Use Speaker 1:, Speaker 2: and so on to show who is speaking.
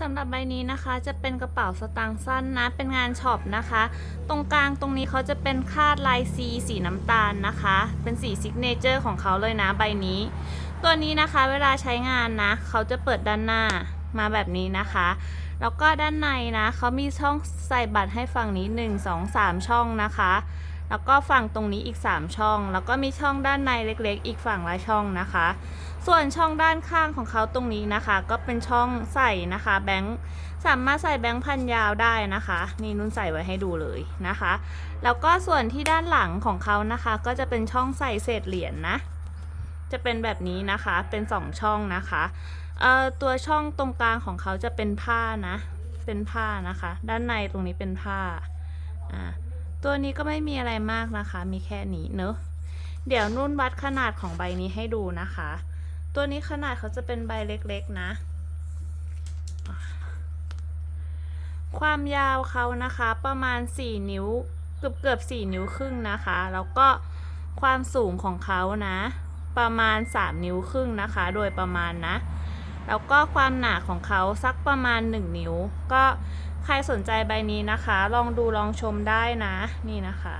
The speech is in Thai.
Speaker 1: สำหรับใบนี้นะคะจะเป็นกระเป๋าสตางค์สั้นนะ เป็นงานช็อปนะคะ ตรงกลางตรงนี้เขาจะเป็นคาดลายซีสีน้ำตาลนะคะ เป็นสีซิกเนเจอร์ของเขาเลยนะใบนี้ ตัวนี้นะคะเวลาใช้งานนะ เขาจะเปิดด้านหน้ามาแบบนี้นะคะ แล้วก็ด้านในนะเขามีช่องใส่บัตรให้ฝั่งนี้ 1 2 3 ช่องนะคะ แล้วก็ฝั่งตรงนี้อีก 3 ช่อง แล้วก็มีช่องด้านในเล็กๆ อีกฝั่งละช่องนะคะ ส่วนช่องด้านข้างของเขาตรงนี้นะคะ ก็เป็นช่องใส่นะคะแบงค์สามารถใส่แบงค์พันยาวได้นะคะ นี่นุ่นใส่ไว้ให้ดูเลยนะคะ แล้วก็ส่วนที่ด้านหลังของเขานะคะ ก็จะเป็นช่องใส่เศษเหรียญนะจะเป็นแบบนี้นะคะเป็นสองช่องนะคะเอ่อตัวช่องตรงกลางของเขาจะเป็นผ้านะ เป็นผ้านะคะ ด้านในตรงนี้เป็นผ้าอ่า ตัวนี้ก็ไม่มีอะไรมากนะคะ มีแค่นี้เนอะเดี๋ยวนุ่นวัดขนาดของใบนี้ให้ดูนะคะ ตัวนี้ขนาดเขาจะเป็นใบเล็กๆนะ ความยาวเขานะคะประมาณ 4 นิ้วเกือบเกือบ4นิ้วครึ่งนะคะ แล้วก็ความสูงของเขานะ ประมาณ 3 นิ้วครึ่งนะคะ โดยประมาณนะ แล้วก็ความหนาของเขาสักประมาณ 1 นิ้ว ก็ใครสนใจใบนี้นะคะ ลองดูลองชมได้นะ นี่นะคะ